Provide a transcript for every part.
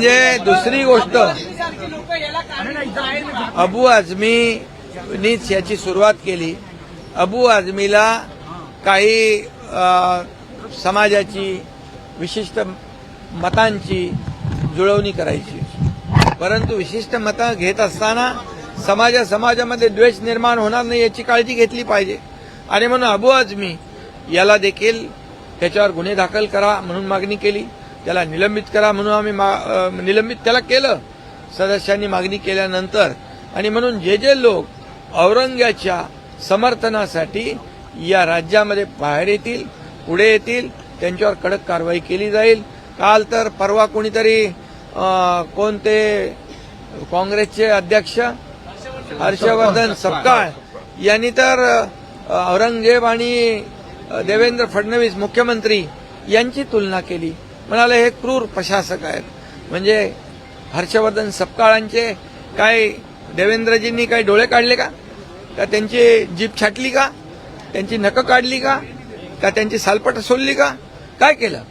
म्हणजे दुसरी गोष्ट अबू आझमीनीच याची सुरुवात केली. अबू आझमीला काही समाजाची विशिष्ट मतांची जुळवणी करायची परंतु विशिष्ट मतं घेत असताना समाजा समाजामध्ये द्वेष निर्माण होणार नाही याची काळजी घेतली पाहिजे. आणि म्हणून अबू आझमी याला देखील त्याच्यावर गुन्हे दाखल करा म्हणून मागणी केली. त्याला निलंबित करा म्हणून आम्ही मा- निलंबित त्याला केलं. सदस्यांनी मागणी केल्यानंतर आणि म्हणून जे जे लोक औरंग्याच्या समर्थनासाठी या राज्यामध्ये बाहेर येतील पुढे येतील त्यांच्यावर कडक कारवाई केली जाईल. काल तर परवा कोणीतरी कोणते काँग्रेसचे अध्यक्ष हर्षवर्धन सपकाळ यांनी तर औरंगजेब आणि देवेंद्र फडणवीस मुख्यमंत्री यांची तुलना केली. म्हणाले हे क्रूर प्रशासक आहेत. म्हणजे हर्षवर्धन सपकाळांचे काय देवेंद्रजींनी काही डोळे काढले का? का त्यांची जीप छाटली का? त्यांची नखं काढली का? का त्यांची सालपट सोडली का? काय केलं?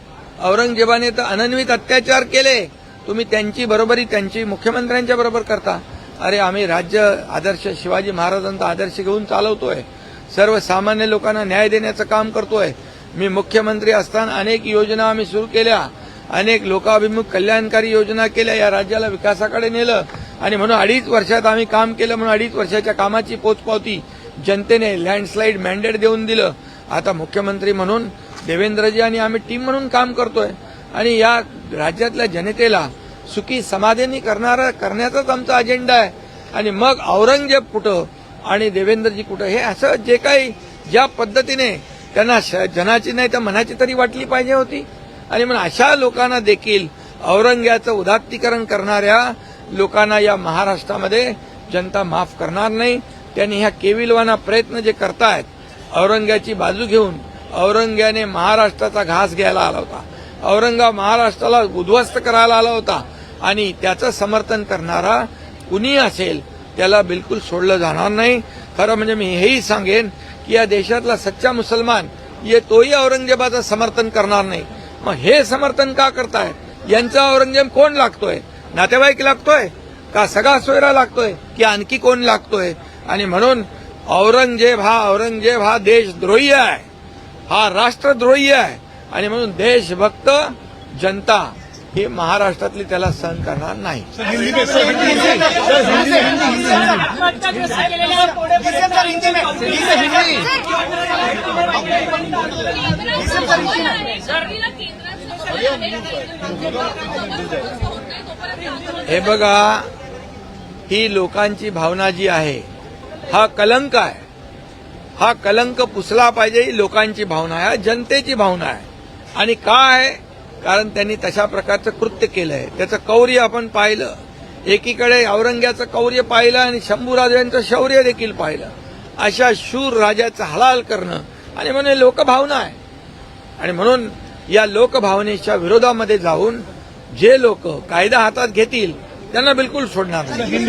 औरंगजेबाने तर अनन्वित अत्याचार केले. तुम्ही त्यांची बरोबरी त्यांची मुख्यमंत्र्यांच्या बरोबर करता. अरे आम्ही राज्य आदर्श शिवाजी महाराजांचा आदर्श घेऊन चालवतोय. सर्वसामान्य लोकांना न्याय देण्याचं काम करतोय. मी मुख्यमंत्री असताना अनेक योजना आम्ही सुरू केल्या. अनेक लोकाभिमुख कल्याणकारी योजना केल्या. या राज्याला विकासाकडे नेलं. आणि म्हणून अडीच वर्षात आम्ही काम केलं म्हणून अडीच वर्षाच्या कामाची पोचपावती जनतेने लँडस्लाईड मॅन्डेट देऊन दिलं. आता मुख्यमंत्री म्हणून देवेंद्रजी आणि आम्ही टीम म्हणून काम करतोय. आणि या राज्यातल्या जनतेला सुखी समाधानी करणारा करण्याचाच आमचा अजेंडा आहे. आणि मग औरंगजेब कुठं आणि देवेंद्रजी कुठं हे असं जे काही ज्या पद्धतीने त्यांना श- जनाची नाही तर मनाची तरी वाटली पाहिजे होती. आणि म्हणून अशा लोकांना देखील औरंग्याचं उदात्तीकरण करणाऱ्या लोकांना या महाराष्ट्रामध्ये जनता माफ करणार नाही. त्यांनी ह्या केविलवाना प्रयत्न जे करतायत औरंग्याची बाजू घेऊन औरंग्याने महाराष्ट्राचा घास घ्यायला आला होता. औरंगा महाराष्ट्राला उद्ध्वस्त करायला आला होता. आणि त्याचं समर्थन करणारा कुणी असेल त्याला बिलकुल सोडलं जाणार नाही. खरं म्हणजे मी हेही सांगेन की या देशातला सच्चा मुसलमान ये तोही औरंगजेबाचं समर्थन करणार नाही. मग हे समर्थन का करताय? यांचा औरंगजेब कोण लागतोय? नातेवाईक लागतोय? का सगळा सोयरा लागतोय? की आणखी कोण लागतोय? आणि म्हणून औरंगजेब हा औरंगजेब हा देशद्रोही आहे. हा राष्ट्रद्रोही आहे. आणि म्हणून देशभक्त जनता ही महाराष्ट्रातली त्याला सहन करणार नाही. हे बघा ही लोकांची भावना जी आहे हा कलंक आहे. हा कलंक पुसला पाहिजे ही लोकांची भावना आहे जनतेची भावना आहे. आणि काय कारण त्यांनी तशा प्रकारचं कृत्य केलंय त्याचं कौर्य आपण पाहिलं. एकीकडे औरंग्याचं कौर्य पाहिलं आणि शंभूराज यांचं शौर्य देखील पाहिलं. अशा शूर राजाचं हलाल करणं आणि म्हणून लोकभावना आहे. आणि म्हणून या लोकभावनेच्या विरोधामध्ये जाऊन जे लोक कायदा हातात घेतील त्यांना बिलकुल सोडणार नाही.